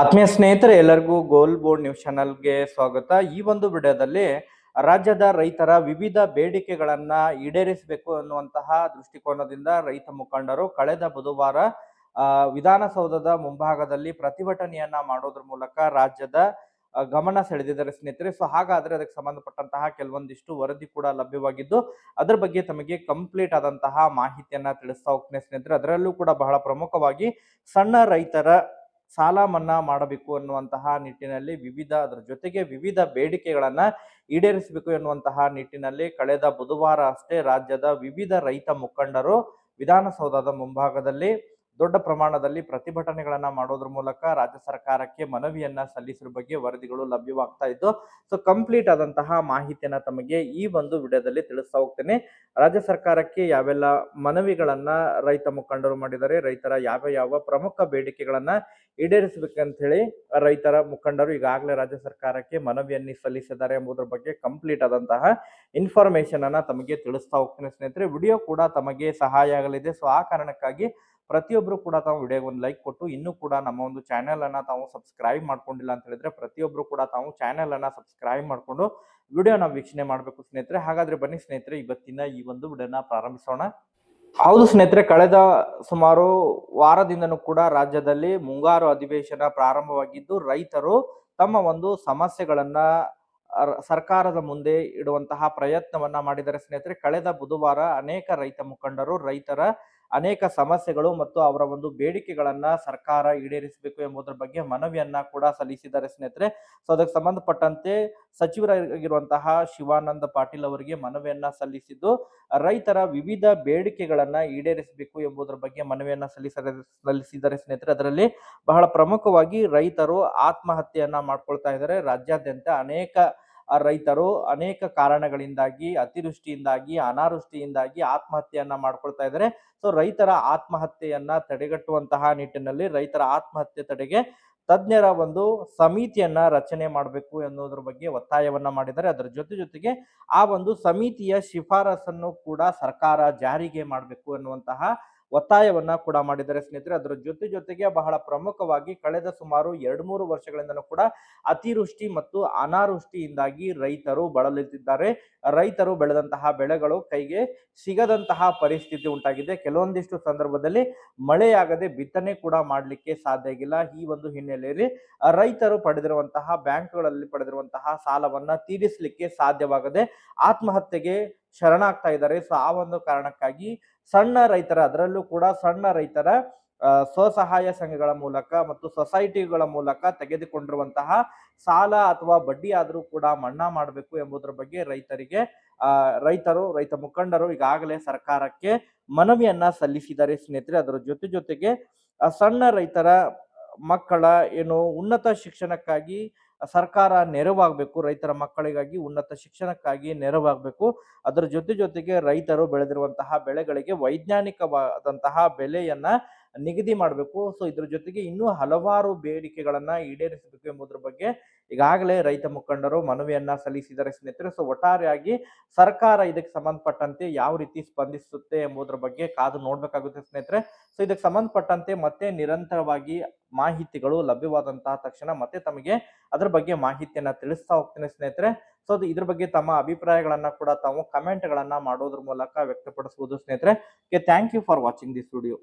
ಆತ್ಮೀಯ ಸ್ನೇಹಿತರೆ, ಎಲ್ಲರಿಗೂ ಗೋಲ್ ಬೋರ್ಡ್ ನ್ಯೂಸ್ ಚಾನಲ್ಗೆ ಸ್ವಾಗತ. ಈ ಒಂದು ವಿಡಿಯೋದಲ್ಲಿ ರಾಜ್ಯದ ರೈತರ ವಿವಿಧ ಬೇಡಿಕೆಗಳನ್ನ ಈಡೇರಿಸಬೇಕು ಅನ್ನುವಂತಹ ದೃಷ್ಟಿಕೋನದಿಂದ ರೈತ ಮುಖಂಡರು ಕಳೆದ ಬುಧವಾರ ವಿಧಾನಸೌಧದ ಮುಂಭಾಗದಲ್ಲಿ ಪ್ರತಿಭಟನೆಯನ್ನ ಮಾಡೋದ್ರ ಮೂಲಕ ರಾಜ್ಯದ ಗಮನ ಸೆಳೆದಿದ್ದಾರೆ ಸ್ನೇಹಿತರೆ. ಸೊ ಹಾಗಾದ್ರೆ ಅದಕ್ಕೆ ಸಂಬಂಧಪಟ್ಟಂತಹ ಕೆಲವೊಂದಿಷ್ಟು ವರದಿ ಕೂಡ ಲಭ್ಯವಾಗಿದ್ದು, ಅದರ ಬಗ್ಗೆ ತಮಗೆ ಕಂಪ್ಲೀಟ್ ಆದಂತಹ ಮಾಹಿತಿಯನ್ನ ತಿಳಿಸ್ತಾ ಹೋಗ್ತೇನೆ ಸ್ನೇಹಿತರೆ. ಅದರಲ್ಲೂ ಕೂಡ ಬಹಳ ಪ್ರಮುಖವಾಗಿ ಸಣ್ಣ ರೈತರ ಸಾಲ ಮನ್ನಾ ಮಾಡಬೇಕು ಅನ್ನುವಂತಹ ನಿಟ್ಟಿನಲ್ಲಿ ವಿವಿಧ, ಅದರ ಜೊತೆಗೆ ವಿವಿಧ ಬೇಡಿಕೆಗಳನ್ನ ಈಡೇರಿಸಬೇಕು ಎನ್ನುವಂತಹ ನಿಟ್ಟಿನಲ್ಲಿ ಕಳೆದ ಬುಧವಾರ ಅಷ್ಟೇ ರಾಜ್ಯದ ವಿವಿಧ ರೈತ ಮುಖಂಡರು ವಿಧಾನಸೌಧದ ಮುಂಭಾಗದಲ್ಲಿ ದೊಡ್ಡ ಪ್ರಮಾಣದಲ್ಲಿ ಪ್ರತಿಭಟನೆಗಳನ್ನ ಮಾಡೋದ್ರ ಮೂಲಕ ರಾಜ್ಯ ಸರ್ಕಾರಕ್ಕೆ ಮನವಿಯನ್ನ ಸಲ್ಲಿಸಿರುವ ಬಗ್ಗೆ ವರದಿಗಳು ಲಭ್ಯವಾಗ್ತಾ ಇದ್ದು, ಸೊ ಕಂಪ್ಲೀಟ್ ಆದಂತಹ ಮಾಹಿತಿಯನ್ನ ತಮಗೆ ಈ ಒಂದು ವಿಡಿಯೋದಲ್ಲಿ ತಿಳಿಸ್ತಾ ಹೋಗ್ತೇನೆ. ರಾಜ್ಯ ಸರ್ಕಾರಕ್ಕೆ ಯಾವೆಲ್ಲ ಮನವಿಗಳನ್ನ ರೈತ ಮುಖಂಡರು ಮಾಡಿದ್ದಾರೆ, ರೈತರ ಯಾವ ಯಾವ ಪ್ರಮುಖ ಬೇಡಿಕೆಗಳನ್ನ ಈಡೇರಿಸಬೇಕಂತ ಹೇಳಿ ರೈತರ ಮುಖಂಡರು ಈಗಾಗಲೇ ರಾಜ್ಯ ಸರ್ಕಾರಕ್ಕೆ ಮನವಿಯನ್ನು ಸಲ್ಲಿಸಿದ್ದಾರೆ ಎಂಬುದರ ಬಗ್ಗೆ ಕಂಪ್ಲೀಟ್ ಆದಂತಹ ಇನ್ಫಾರ್ಮೇಶನ್ ಅನ್ನ ತಮಗೆ ತಿಳಿಸ್ತಾ ಹೋಗ್ತೇನೆ ಸ್ನೇಹಿತರೆ. ವಿಡಿಯೋ ಕೂಡ ತಮಗೆ ಸಹಾಯ ಆಗಲಿದೆ, ಸೊ ಆ ಕಾರಣಕ್ಕಾಗಿ ಪ್ರತಿಯೊಬ್ಬರು ಕೂಡ ತಾವು ವಿಡಿಯೋಗೆ ಒಂದು ಲೈಕ್ ಕೊಟ್ಟು ಇನ್ನೂ ಕೂಡ ನಮ್ಮ ಒಂದು ಚಾನೆಲ್ ಅನ್ನ ತಾವು ಸಬ್ಸ್ಕ್ರೈಬ್ ಮಾಡ್ಕೊಂಡಿಲ್ಲ ಅಂತ ಹೇಳಿದ್ರೆ ಪ್ರತಿಯೊಬ್ಬರು ಕೂಡ ತಾವು ಚಾನೆಲ್ ಅನ್ನ ಸಬ್ಸ್ಕ್ರೈಬ್ ಮಾಡ್ಕೊಂಡು ವಿಡಿಯೋನ ವೀಕ್ಷಣೆ ಮಾಡಬೇಕು ಸ್ನೇಹಿತರೆ. ಹಾಗಾದ್ರೆ ಬನ್ನಿ ಸ್ನೇಹಿತರೆ, ಇವತ್ತಿನ ಈ ಒಂದು ವಿಡಿಯೋನ ಪ್ರಾರಂಭಿಸೋಣ. ಹೌದು ಸ್ನೇಹಿತರೆ, ಕಳೆದ ಸುಮಾರು ವಾರದಿಂದನೂ ಕೂಡ ರಾಜ್ಯದಲ್ಲಿ ಮುಂಗಾರು ಅಧಿವೇಶನ ಪ್ರಾರಂಭವಾಗಿದ್ದು, ರೈತರು ತಮ್ಮ ಒಂದು ಸಮಸ್ಯೆಗಳನ್ನ ಸರ್ಕಾರದ ಮುಂದೆ ಇಡುವಂತಹ ಪ್ರಯತ್ನವನ್ನ ಮಾಡಿದ್ದಾರೆ ಸ್ನೇಹಿತರೆ. ಕಳೆದ ಬುಧವಾರ ಅನೇಕ ರೈತ ಮುಖಂಡರು, ರೈತರ ಅನೇಕ ಸಮಸ್ಯೆಗಳು ಮತ್ತು ಅವರ ಒಂದು ಬೇಡಿಕೆಗಳನ್ನ ಸರ್ಕಾರ ಈಡೇರಿಸಬೇಕು ಎಂಬುದರ ಬಗ್ಗೆ ಮನವಿಯನ್ನ ಕೂಡ ಸಲ್ಲಿಸಿದ್ದಾರೆ ಸ್ನೇಹಿತರೆ. ಸೊ ಅದಕ್ಕೆ ಸಂಬಂಧಪಟ್ಟಂತೆ ಸಚಿವರಾಗಿರುವಂತಹ ಶಿವಾನಂದ ಪಾಟೀಲ್ ಅವರಿಗೆ ಮನವಿಯನ್ನ ಸಲ್ಲಿಸಿದ್ದು, ರೈತರ ವಿವಿಧ ಬೇಡಿಕೆಗಳನ್ನ ಈಡೇರಿಸಬೇಕು ಎಂಬುದರ ಬಗ್ಗೆ ಮನವಿಯನ್ನ ಸಲ್ಲಿಸಿದ ಸಲ್ಲಿಸಿದ್ದಾರೆ ಸ್ನೇಹಿತರೆ. ಅದರಲ್ಲಿ ಬಹಳ ಪ್ರಮುಖವಾಗಿ ರೈತರು ಆತ್ಮಹತ್ಯೆಯನ್ನ ಮಾಡ್ಕೊಳ್ತಾ ಇದ್ದಾರೆ. ರಾಜ್ಯಾದ್ಯಂತ ಅನೇಕ ರೈತರು ಅನೇಕ ಕಾರಣಗಳಿಂದಾಗಿ, ಅತಿವೃಷ್ಟಿಯಿಂದಾಗಿ, ಅನಾವೃಷ್ಟಿಯಿಂದಾಗಿ ಆತ್ಮಹತ್ಯೆಯನ್ನ ಮಾಡ್ಕೊಳ್ತಾ ಇದ್ದಾರೆ ಸೊ ರೈತರ ಆತ್ಮಹತ್ಯೆಯನ್ನ ತಡೆಗಟ್ಟುವಂತಹ ನಿಟ್ಟಿನಲ್ಲಿ ರೈತರ ಆತ್ಮಹತ್ಯೆ ತಡೆಗೆ ತಜ್ಞರ ಒಂದು ಸಮಿತಿಯನ್ನ ರಚನೆ ಮಾಡಬೇಕು ಎನ್ನುವುದರ ಬಗ್ಗೆ ಒತ್ತಾಯವನ್ನ ಮಾಡಿದ್ದಾರೆ. ಅದರ ಜೊತೆ ಜೊತೆಗೆ ಆ ಒಂದು ಸಮಿತಿಯ ಶಿಫಾರಸನ್ನು ಕೂಡ ಸರ್ಕಾರ ಜಾರಿಗೆ ಮಾಡಬೇಕು ಎನ್ನುವಂತಹ ಒತ್ತಾಯವನ್ನ ಕೂಡ ಮಾಡಿದ್ದಾರೆ ಸ್ನೇಹಿತರೆ. ಅದರ ಜೊತೆ ಜೊತೆಗೆ ಬಹಳ ಪ್ರಮುಖವಾಗಿ ಕಳೆದ ಸುಮಾರು ಎರಡು ಮೂರು ವರ್ಷಗಳಿಂದಲೂ ಕೂಡ ಅತಿವೃಷ್ಟಿ ಮತ್ತು ಅನಾವೃಷ್ಟಿಯಿಂದಾಗಿ ರೈತರು ಬಳಲುತ್ತಿದ್ದಾರೆ. ರೈತರು ಬೆಳೆದಂತಹ ಬೆಳೆಗಳು ಕೈಗೆ ಸಿಗದಂತಹ ಪರಿಸ್ಥಿತಿ ಉಂಟಾಗಿದೆ. ಕೆಲವೊಂದಿಷ್ಟು ಸಂದರ್ಭದಲ್ಲಿ ಮಳೆಯಾಗದೆ ಬಿತ್ತನೆ ಕೂಡ ಮಾಡಲಿಕ್ಕೆ ಸಾಧ್ಯ ಆಗಿಲ್ಲ. ಈ ಒಂದು ಹಿನ್ನೆಲೆಯಲ್ಲಿ ರೈತರು ಪಡೆದಿರುವಂತಹ, ಬ್ಯಾಂಕ್ಗಳಲ್ಲಿ ಪಡೆದಿರುವಂತಹ ಸಾಲವನ್ನ ತೀರಿಸಲಿಕ್ಕೆ ಸಾಧ್ಯವಾಗದೆ ಆತ್ಮಹತ್ಯೆಗೆ ಶರಣಾಗ್ತಾ ಇದ್ದಾರೆ. ಸೊ, ಆ ಒಂದು ಕಾರಣಕ್ಕಾಗಿ ಸಣ್ಣ ರೈತರ, ಅದರಲ್ಲೂ ಕೂಡ ಸಣ್ಣ ರೈತರ ಸ್ವಸಹಾಯ ಸಂಘಗಳ ಮೂಲಕ ಮತ್ತು ಸೊಸೈಟಿಗಳ ಮೂಲಕ ತೆಗೆದುಕೊಂಡಿರುವಂತಹ ಸಾಲ ಅಥವಾ ಬಡ್ಡಿ ಆದರೂ ಕೂಡ ಮನ್ನಾ ಮಾಡಬೇಕು ಎಂಬುದರ ಬಗ್ಗೆ ರೈತರಿಗೆ ರೈತರು, ರೈತ ಮುಖಂಡರು ಈಗಾಗಲೇ ಸರ್ಕಾರಕ್ಕೆ ಮನವಿಯನ್ನ ಸಲ್ಲಿಸಿದ್ದಾರೆ ಸ್ನೇಹಿತರೆ. ಅದರ ಜೊತೆ ಜೊತೆಗೆ ಸಣ್ಣ ರೈತರ ಮಕ್ಕಳ ಏನು ಉನ್ನತ ಶಿಕ್ಷಣಕ್ಕಾಗಿ ಸರ್ಕಾರ ನೆರವಾಗಬೇಕು, ರೈತರ ಮಕ್ಕಳಿಗಾಗಿ ಉನ್ನತ ಶಿಕ್ಷಣಕ್ಕಾಗಿ ನೆರವಾಗಬೇಕು. ಅದರ ಜೊತೆ ಜೊತೆಗೆ ರೈತರು ಬೆಳೆದಿರುವಂತಹ ಬೆಳೆಗಳಿಗೆ ವೈಜ್ಞಾನಿಕವಾದಂತಹ ಬೆಲೆಯನ್ನ ನಿಗದಿ ಮಾಡಬೇಕು. ಸೊ ಇದ್ರ ಜೊತೆಗೆ ಇನ್ನೂ ಹಲವಾರು ಬೇಡಿಕೆಗಳನ್ನ ಈಡೇರಿಸಬೇಕು ಎಂಬುದರ ಬಗ್ಗೆ ಈಗಾಗಲೇ ರೈತ ಮುಖಂಡರು ಮನವಿಯನ್ನ ಸಲ್ಲಿಸಿದರೆ ಸ್ನೇಹಿತರೆ. ಸೊ ಒಟ್ಟಾರೆಯಾಗಿ ಸರ್ಕಾರ ಇದಕ್ಕೆ ಸಂಬಂಧಪಟ್ಟಂತೆ ಯಾವ ರೀತಿ ಸ್ಪಂದಿಸುತ್ತೆ ಎಂಬುದರ ಬಗ್ಗೆ ಕಾದು ನೋಡ್ಬೇಕಾಗುತ್ತೆ ಸ್ನೇಹಿತರೆ. ಸೊ ಇದಕ್ಕೆ ಸಂಬಂಧಪಟ್ಟಂತೆ ಮತ್ತೆ ನಿರಂತರವಾಗಿ ಮಾಹಿತಿಗಳು ಲಭ್ಯವಾದಂತಹ ತಕ್ಷಣ ಮತ್ತೆ ತಮಗೆ ಅದರ ಬಗ್ಗೆ ಮಾಹಿತಿಯನ್ನ ತಿಳಿಸ್ತಾ ಹೋಗ್ತೇನೆ ಸ್ನೇಹಿತರೆ. ಸೊ ಅದು ಇದ್ರ ಬಗ್ಗೆ ತಮ್ಮ ಅಭಿಪ್ರಾಯಗಳನ್ನ ಕೂಡ ತಾವು ಕಮೆಂಟ್ ಗಳನ್ನ ಮಾಡೋದ್ರ ಮೂಲಕ ವ್ಯಕ್ತಪಡಿಸಬಹುದು ಸ್ನೇಹಿತರೆ. Thank you for watching this video